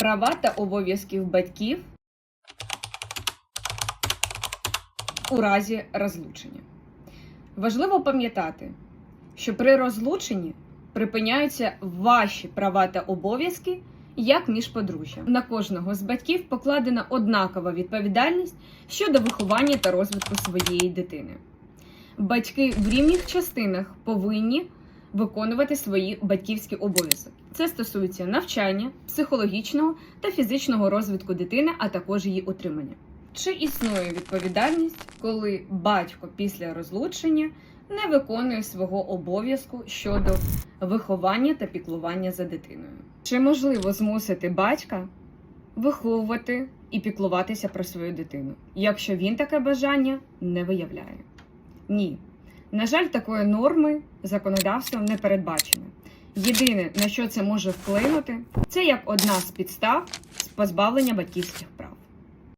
Права та обов'язків батьків у разі розлучення. Важливо пам'ятати, що при розлученні припиняються ваші права та обов'язки як між подружжям. На кожного з батьків покладена однакова відповідальність щодо виховання та розвитку своєї дитини. Батьки в рівних частинах повинні виконувати свої батьківські обов'язки. Це стосується навчання, психологічного та фізичного розвитку дитини, а також її утримання. Чи існує відповідальність, коли батько після розлучення не виконує свого обов'язку щодо виховання та піклування за дитиною? Чи можливо змусити батька виховувати і піклуватися про свою дитину, якщо він таке бажання не виявляє? Ні. На жаль, такої норми законодавством не передбачено. Єдине, на що це може вплинути, це як одна з підстав з позбавлення батьківських.